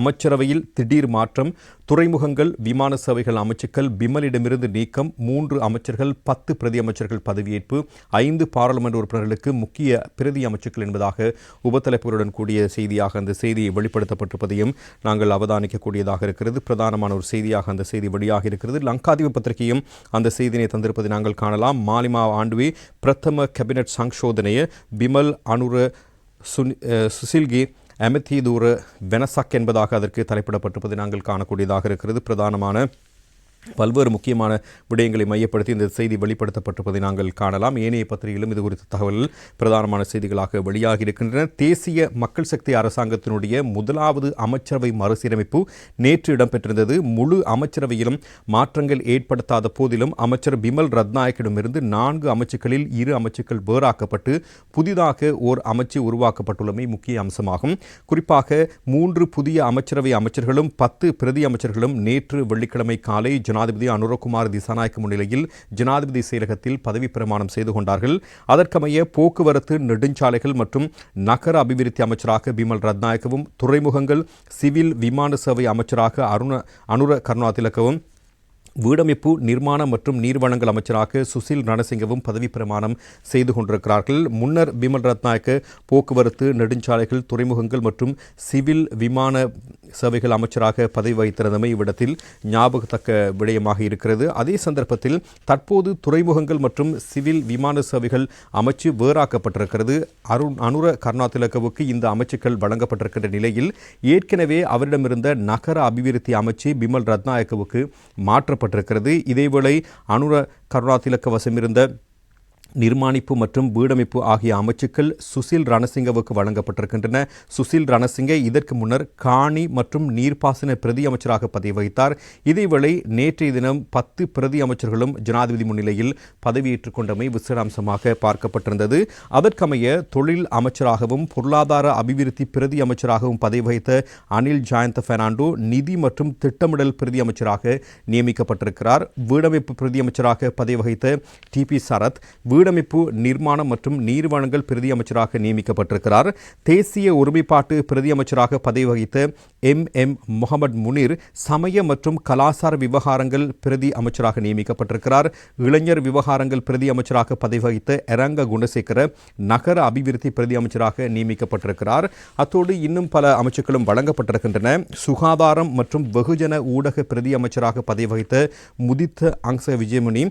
அமைச்சரவையில் திடீர் மாற்றம் துறைமுகங்கள் விமான சேவைகள் அமைச்சுக்கள் பிமலிடமிருந்து நீக்கம் மூன்று அமைச்சர்கள் பத்து பிரதி அமைச்சர்கள் பதவியேற்பு ஐந்து பாராளுமன்ற உறுப்பினர்களுக்கு முக்கிய பிரதி அமைச்சுக்கள் என்பதாக உபத்தலைப்புகளுடன் கூடிய செய்தியாக அந்த செய்தி வெளிப்படுத்தப்பட்டிருப்பதையும் நாங்கள் அவதானிக்கக்கூடியதாக இருக்கிறது. பிரதானமான ஒரு செய்தியாக அந்த செய்தி வெளியாக இருக்கிறது. லங்காதிப பத்திரிகையும் அந்த செய்தியினை தந்திருப்பதை நாங்கள் காணலாம். மாலிமா ஆண்டுவே பிரதம கேபினட் சங்ஷோதனைய பிமல் அனுர சுசில்கி அமித்தி தூர வெனசக் என்பதாக அதற்கு தலைப்பிடப்பட்டிருப்பதை நாங்கள் காணக்கூடியதாக இருக்கிறது. பிரதானமான பல்வேறு முக்கியமான விடயங்களை மையப்படுத்தி இந்த செய்தி வெளிப்படுத்தப்பட்டிருப்பதை நாங்கள் காணலாம். ஏனைய பத்திரிகையிலும் இது குறித்த தகவல்கள் பிரதானமான செய்திகளாக வெளியாகி இருக்கின்றன தேசிய மக்கள் சக்தி அரசாங்கத்தினுடைய முதலாவது அமைச்சரவை மறுசீரமைப்பு நேற்று இடம்பெற்றிருந்தது. முழு அமைச்சரவையிலும் மாற்றங்கள் ஏற்படுத்தாத போதிலும் அமைச்சர் பிமல் ரத்நாயக்கிடமிருந்து நான்கு அமைச்சுக்களில் இரு அமைச்சுக்கள் வேறாக்கப்பட்டு புதிதாக ஓர் அமைச்சு உருவாக்கப்பட்டுள்ளமை முக்கிய அம்சமாகும். குறிப்பாக மூன்று புதிய அமைச்சரவை அமைச்சர்களும் பத்து பிரதி அமைச்சர்களும் நேற்று வெள்ளிக்கிழமை காலை ஜனாதிபதி அனுரகுமார் திசாநாயக்க முன்னிலையில் ஜனாதிபதி செயலகத்தில் பதவி பிரமாணம் செய்து கொண்டார்கள். அதற்கமைய போக்குவரத்து நெடுஞ்சாலைகள் மற்றும் நகர அபிவிருத்தி அமைச்சராக பிமல் ரத்நாயக்கவும் துறைமுகங்கள் சிவில் விமான சேவை அமைச்சராக அருண அனுர கருணாதிலக்கவும் வீடமைப்பு நிர்மாணம் மற்றும் நீர்வளங்கள் அமைச்சராக சுசில் ரணசிங்கவும் பதவி பிரமாணம் செய்து கொண்டிருக்கிறார்கள். முன்னர் பிமல் ரத்நாயக்க போக்குவரத்து நெடுஞ்சாலைகள் துறைமுகங்கள் மற்றும் சிவில் விமான சேவைகள் அமைச்சராக பதவி வகித்திருந்தமை இவ்விடத்தில் ஞாபகத்தக்க விடயமாக இருக்கிறது. அதே சந்தர்ப்பத்தில் தற்போது துறைமுகங்கள் மற்றும் சிவில் விமான சேவைகள் அமைச்சு வேறாக்கப்பட்டிருக்கிறது. அருண் அனுர கருணாதிலக்கவுக்கு இந்த அமைச்சுக்கள் வழங்கப்பட்டிருக்கின்ற நிலையில் ஏற்கனவே அவரிடமிருந்த நகர அபிவிருத்தி அமைச்சு பிமல் ரத்நாயக்கவுக்கு மாற்றப்பட்டிருக்கிறது. இதேவேளை அனுர கருணாதிலக்க வசமிருந்த நிர்மாணிப்பு மற்றும் வீடமைப்பு ஆகிய அமைச்சுக்கள் சுசில் ரணசிங்கவுக்கு வழங்கப்பட்டிருக்கின்றன. சுசில் ரணசிங்க இதற்கு முன்னர் காணி மற்றும் நீர்ப்பாசன பிரதி அமைச்சராக பதவி வகித்தார் இதேவேளை நேற்றைய தினம் பத்து பிரதி அமைச்சர்களும் ஜனாதிபதி முன்னிலையில் பதவியேற்றுக் கொண்டமை விசேட அம்சமாக பார்க்கப்பட்டிருந்தது. அதற்கமைய தொழில் அமைச்சராகவும் பொருளாதார அபிவிருத்தி பிரதி அமைச்சராகவும் பதவி வகித்த அனில் ஜாயந்த பெர்னாண்டோ நிதி மற்றும் திட்டமிடல் பிரதி அமைச்சராக நியமிக்கப்பட்டிருக்கிறார். வீடமைப்பு பிரதி அமைச்சராக பதவி வகித்த டி பி சரத் வீடமைப்பு நிர்மாணம் மற்றும் நீர்வளங்கள் பிரதி அமைச்சராக நியமிக்கப்பட்டிருக்கிறார். தேசிய ஒருமைப்பாட்டு பிரதி அமைச்சராக பதவி வகித்த எம். எம். முகமது முனீர் சமய மற்றும் கலாசார விவகாரங்கள் பிரதி அமைச்சராக நியமிக்கப்பட்டிருக்கிறார். இளைஞர் விவகாரங்கள் பிரதி அமைச்சராக பதவி வகித்த எரங்க குணசேகர நகர அபிவிருத்தி பிரதி அமைச்சராக நியமிக்கப்பட்டிருக்கிறார். அத்தோடு இன்னும் பல அமைச்சுக்களும் வழங்கப்பட்டிருக்கின்றன. சுகாதாரம் மற்றும் வெகுஜன ஊடக பிரதி அமைச்சராக பதவி வகித்த முதித்த அங்ச விஜயமுனி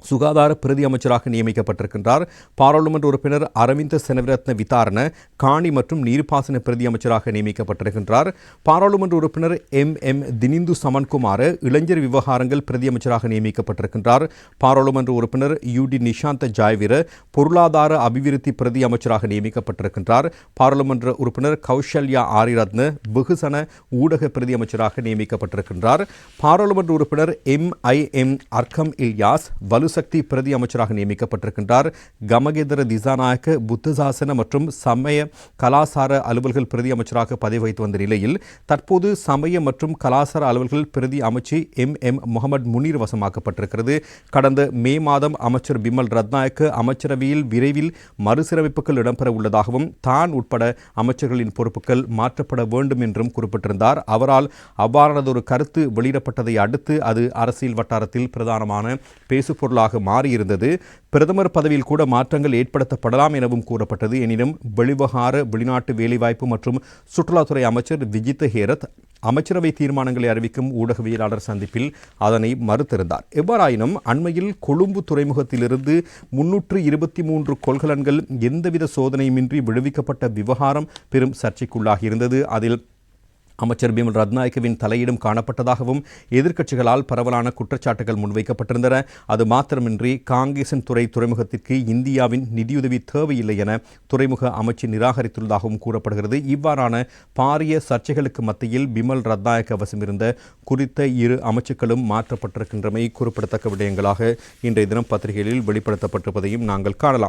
சுகாதார பிரதி அமைச்சராக நியமிக்கப்பட்டிருக்கின்றார். பாராளுமன்ற உறுப்பினர் அரவிந்த செனவிரத்ன விதாரண காணி மற்றும் நீர்ப்பாசன பிரதி அமைச்சராக நியமிக்கப்பட்டிருக்கின்றார். பாராளுமன்ற உறுப்பினர் எம். எம். தினிந்து சமன்குமார் இளைஞர் விவகாரங்கள் பிரதி அமைச்சராக நியமிக்கப்பட்டிருக்கின்றார். பாராளுமன்ற உறுப்பினர் யூ. டி. நிஷாந்த ஜாய்விர பொருளாதார அபிவிருத்தி பிரதி அமைச்சராக நியமிக்கப்பட்டிருக்கின்றார். பாராளுமன்ற உறுப்பினர் கௌஷல்யா ஆரிரத்ன வெகுசன ஊடக பிரதி அமைச்சராக நியமிக்கப்பட்டிருக்கின்றார். பாராளுமன்ற உறுப்பினர் M. I. M. Arkam Ilyas வலு அணுசக்தி பிரதி அமைச்சராக நியமிக்கப்பட்டிருக்கின்றார். கமகேந்திர திசாநாயக்க புத்தசாசன மற்றும் சமய கலாசார அலுவல்கள் பிரதி அமைச்சராக பதவி வைத்து வந்த நிலையில் தற்போது சமய மற்றும் கலாசார அலுவல்கள் பிரதி அமைச்சு எம். எம். முகமது முனீர் வசமாக்கப்பட்டிருக்கிறது. கடந்த மே மாதம் அமைச்சர் பிமல் ரத்நாயக்கு அமைச்சரவையில் விரைவில் மறுசீரமைப்புகள் இடம்பெற உள்ளதாகவும் தான் உட்பட அமைச்சர்களின் பொறுப்புகள் மாற்றப்பட வேண்டும் என்றும் குறிப்பிட்டிருந்தார். அவரால் அவ்வாறானதொரு கருத்து வெளியிடப்பட்டதை அடுத்து அது அரசியல் வட்டாரத்தில் பிரதானமான பேசுபொருள் பொருளாக மாறியிருந்தது. பிரதமர் பதவியில் கூட மாற்றங்கள் ஏற்படுத்தப்படலாம் எனவும் கூறப்பட்டது. எனினும் வெளிவகார வெளிநாட்டு வேலைவாய்ப்பு மற்றும் சுற்றுலாத்துறை அமைச்சர் விஜித் ஹேரத் அமைச்சரவை தீர்மானங்களை அறிவிக்கும் ஊடகவியலாளர் சந்திப்பில் அதனை மறுத்திருந்தார். எவ்வாறாயினும் அண்மையில் கொழும்பு துறைமுகத்திலிருந்து முன்னூற்று இருபத்தி மூன்று கொள்கலன்கள் எந்தவித சோதனையுமின்றி விடுவிக்கப்பட்ட விவகாரம் பெரும் சர்ச்சைக்குள்ளாகியிருந்தது. அதில் அமைச்சர் பிமல் ரத்நாயக்கவின் தலையீடும் காணப்பட்டதாகவும் எதிர்க்கட்சிகளால் பரவலான குற்றச்சாட்டுகள் முன்வைக்கப்பட்டிருந்தன. அது மாத்திரமின்றி காங்கேசன் துறை துறைமுகத்திற்கு இந்தியாவின் நிதியுதவி தேவையில்லை என துறைமுக அமைச்சு நிராகரித்துள்ளதாகவும் கூறப்படுகிறது. இவ்வாறான பாரிய சர்ச்சைகளுக்கு மத்தியில் பிமல் ரத்நாயக்க வசமிருந்த குறித்த இரு அமைச்சுக்களும் மாற்றப்பட்டிருக்கின்றமை குறிப்பிடத்தக்க விடயங்களாக இன்றைய தினம் பத்திரிகைகளில் வெளிப்படுத்தப்பட்டிருப்பதையும் நாங்கள் காணலாம்.